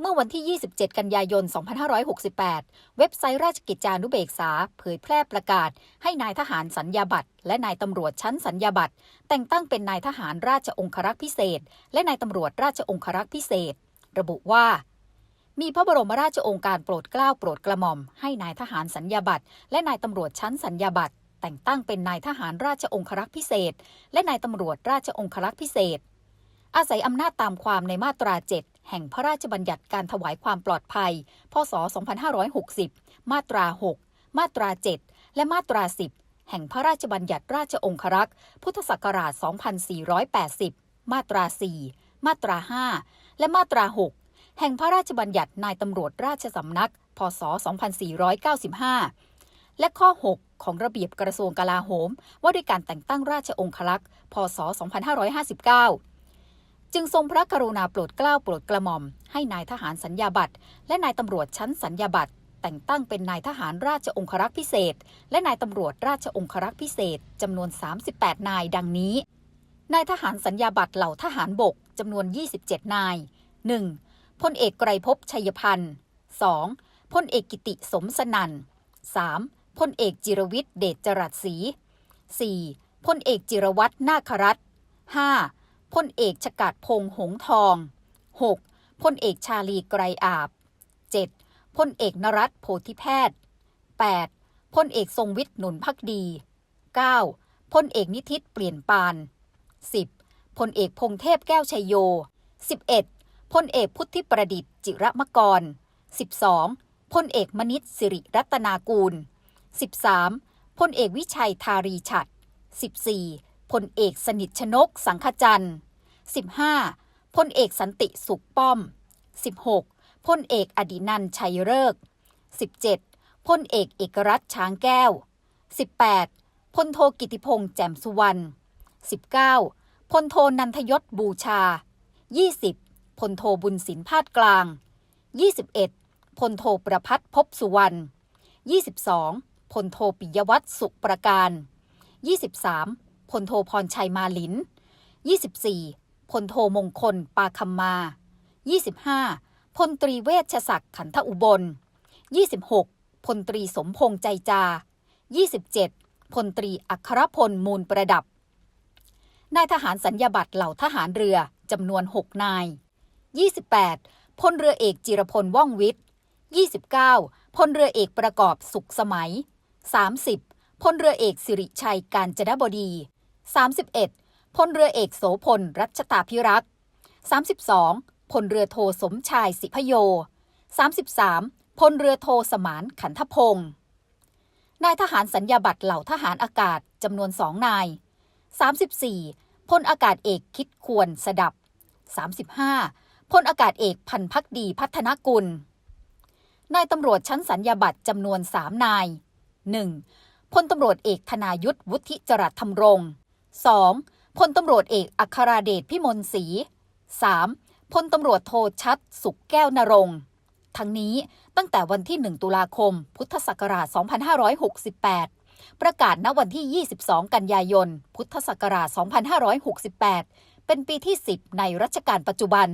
เมื่อวันที่ 27 กันยายน 2568 เว็บไซต์ราชกิจจานุเบกษา เผยแพร่ประกาศ ให้นายทหารสัญญาบัตรและนายตำรวจชั้นสัญญาบัตรแต่งตั้งเป็นนายทหารราชองครักษ์พิเศษ และนายตำรวจราชองครักษ์พิเศษ ระบุว่า มีพระบรมราชโองการโปรดเกล้าโปรดกระหม่อม ให้นายทหารสัญญาบัตรและนายตำรวจชั้นสัญญาบัตรแต่งตั้งเป็นนายทหารราชองครักษ์พิเศษ และนายตำรวจราชองครักษ์พิเศษ อาศัยอำนาจตามความในมาตรา 7 แห่งพระราชบัญญัติการถวายความปลอดภัย พศ 2560 มาตรา 6 มาตรา 7 และมาตรา 10 แห่งพระราชบัญญัติราชองครักษ์พุทธศักราช 2480 มาตรา 4 มาตรา 5 และมาตรา 6 แห่งพระราชบัญญัตินายตำรวจราชสำนัก พศ 2495 และข้อ 6ของระเบียบกระทรวงกลาโหม ว่าด้วยการแต่งตั้งราชองครักษ์ พศ 2559 จึงทรงพระกรุณาโปรดเกล้าโปรดกระหม่อม ให้นายทหารสัญญาบัตรและนายตำรวจชั้นสัญญาบัตรแต่งตั้งเป็นนายทหารราชองครักษ์พิเศษ และนายตำรวจราชองครักษ์พิเศษจำนวน 38 นายดังนี้ นายทหารสัญญาบัตรเหล่าทหารบกจำนวน 27 นาย 1. พลเอกไกรภพชัยพันธ์ 2. พลเอกกิติสมสนัน 3. พลเอกจิรวิทย์เดชจรัสศรี 4. พลเอกจิรวัตรนาครัตน์ 5. พลเอกชกาดพงษ์หงทอง 6. พลเอกชาลีไกรอาบ 7. พลเอกนรัตโพธิแพทย์ 8. พลเอกทรงวิทย์หนุนพักดี 9. พลเอกนิทิตเปลี่ยนปาน 10. พลเอกพงเทพแก้วชัยโย 11. พลเอกพุทธิประดิษฐ์จิระมกร 12. พลเอกมนิษฐ์สิริรัตนากูล 13. พลเอกวิชัยทารีฉัตร 14. พลเอกสนิทชนกสังขจันทร์ 15. พลเอกสันติสุขป้อม 16. พลเอกอดินันชัยเริก 17. พลเอกเอกรัตช้างแก้ว 18. พลโทกิติพงษ์แจ่มสุวรรณ 19. พลโทนันทยศบูชา 20. พลโทบุญสินพาดกลาง 21. พลโทประพัฒพบสุวรรณ 22. พลโทปิยวัฒน์สุประการ 23. พลโทพรชัยมาลิน 24. พลโทมงคล ปาคำมา 25. พลตรีเวชศักดิ์ขันธอุบล 26. พลตรีสมพงษ์ใจจา 27. พลตรีอัครพลมูลประดับ นายทหารสัญญาบัตรเหล่าทหารเรือจำนวน 6 นาย 28. พลเรือเอกจิรพลว่องวิทย์ 29. พลเรือเอกประกอบสุขสมัย 30. พลเรือเอกสิริชัยการจนบดี 31. พลเรือเอกโสพล รัชตาพิรักษ์ 32. พลเรือโทสมชายสิพโย 33. พลเรือโทสมานขันธพงศ์นายทหารสัญญาบัตรเหล่าทหารอากาศจำนวนสองนาย 34. พลอากาศเอกคิดควรสดับ 35. พลอากาศเอกพันพักดีพัฒนกุล นายตำรวจชั้นสัญญาบัตรจำนวนสามนาย 1. พลตำรวจเอกธนายุทธวุฒิจรัสธรรมรง 2. พลตำรวจเอกอัคราเดชพิมลศรี 3. พลตำรวจโทชัด สุขแก้วนรงค์ทั้งนี้ตั้งแต่วันที่ 1 ตุลาคม พุทธศักราช 2568 ประกาศณวันที่ 22 กันยายน พุทธศักราช 2568 เป็นปีที่ 10 ในรัชกาลปัจจุบัน